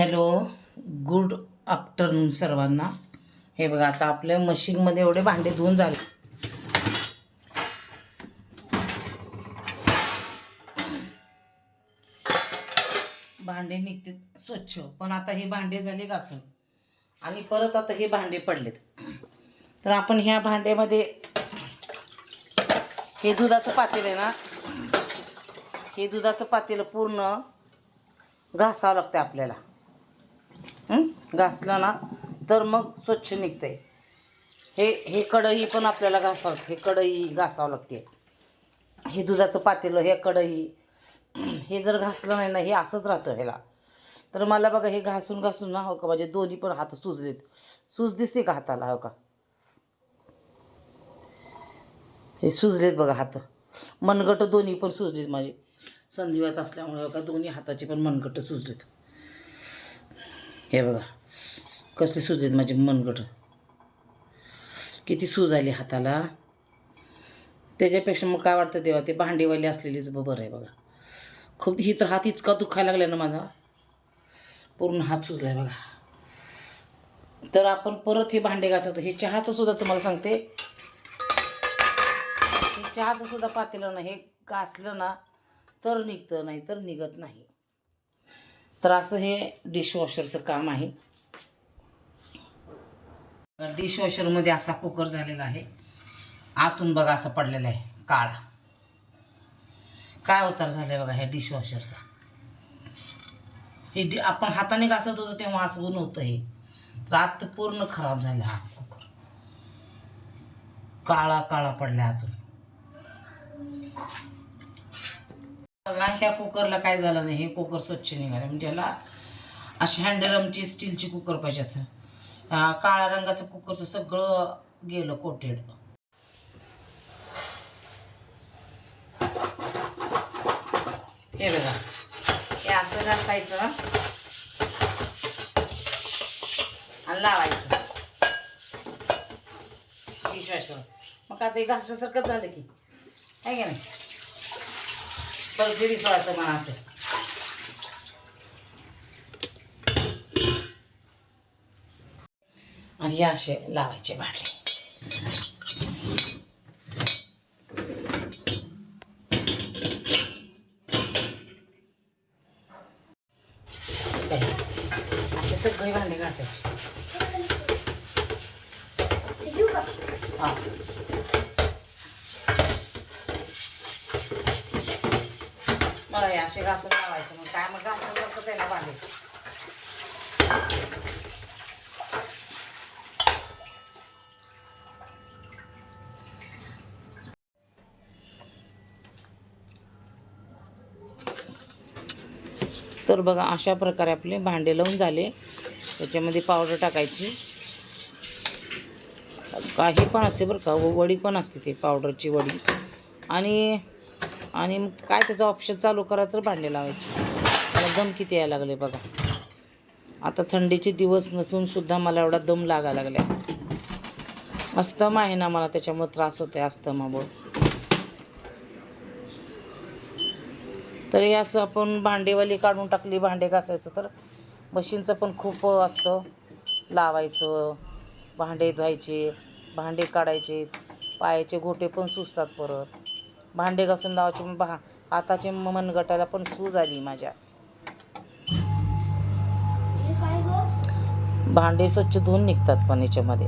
Hello good afternoon सर्वांना. हे बघा आता आपल्या मशीनमध्ये एवढे भांडे धुवून झाले. भांडे निघते स्वच्छ पण आता हे भांडे झाले घासून. आणि परत आता हे भांडे पडलेत. तर आपण ह्या भांड्यामध्ये हे दुधाचं पातेल आहे ना हे दुधाचं पातेलं पूर्ण घासावं लागतं आपल्याला. घासलं ना तर मग स्वच्छ निघतंय. हे हे कढई पण आपल्याला घासावं हे कढई घासावं लागते. हे दुधाचं पातेलं हे कढई हे जर घासलं नाही ना हे असंच राहतं ह्याला. तर मला बघा हे घासून घासून ना हो का माझे दोन्ही पण हात सुजलेत. सूज दिसते का हाताला हो का? हे सुजलेत बघा हात. मनगट दोन्ही पण सुजलेत माझे. संधिवात असल्यामुळे हो बघा दोन्ही हाताचे पण मनगट सुजलेत. हे बघा. कसले आहेत माझे मनगट. किती सूज आली हाताला. त्याच्यापेक्षा मग काय वाटतं तेव्हा ते भांडेवाली असलेलीच बरं आहे बघा. खूप ही तर हात इतका दुखायला लागला ना माझा. पूर्ण हात सुजलाय बघा. तर आपण परत हे भांडे घासायचं. हे चहाचं सुद्धा तुम्हाला सांगते. हे चहाचं सुद्धा पातेलं ना हे घासलं ना तर निघतं नाही तर निघत नाही. तर असं हे डिशवॉशरचं काम आहे. डिशवॉशरमध्ये असा कुकर झालेला आहे. आतून बघा असा पडलेला आहे काळा. काय उपचार झाला आहे बघा ह्या डिशवॉशरचा हे डि आपण हाताने घासत होतो तेव्हा असं नव्हतं हे. तर आत पूर्ण खराब झाला हा कुकर. काळा काळा पडला आतून. बघा ह्या कुकरला काय झालं नाही हे कुकर स्वच्छ निघालं. म्हणजे याला अशी हँडरमची स्टीलची कुकर पाहिजे असं. काळ्या रंगाचं कुकरचं सगळं गेलं कोटेड हे बघा. हे असं घासायचं. आणि लावायचं. डिशवॉशर मग आता हे घासल्यासारखं झालं की. आहे का नाही? परत विसवायचं म्हणा असं. आणि हे असे लावायचे भांडे असे सगळे भांडे घासायचे. हा. हे असे घासून लावायचे. मग काय मग घासून आहे ना भांडे. तर बघा अशा प्रकारे आपले भांडे लावून झाले. त्याच्यामध्ये पावडर टाकायची. काही पण असते बरं का वडी पण असते ते पावडरची वडी. आणि आणि मग काय त्याचं ऑप्शन चालू करायचं तर भांडे लावायचे. मला दम किती यायला लागले बघा. आता थंडीचे दिवस नसून सुद्धा मला एवढा दम लागायला लागला अस्तमा आहे ना मला त्याच्यामुळे त्रास होते अस्तमामुळे तर हे असं आपण भांडेवाली काढून टाकली भांडे घासायचं तर मशीनचं पण खूप असतं. लावायचं भांडे धुवायचे भांडे काढायचे पायाचे गोटे पण सुजतात परत. भांडे घासून लावायचे. मग भा हाताचे मनगटाला पण सूज आली माझ्या. भांडे स्वच्छ धुवून निघतात पण याच्यामध्ये.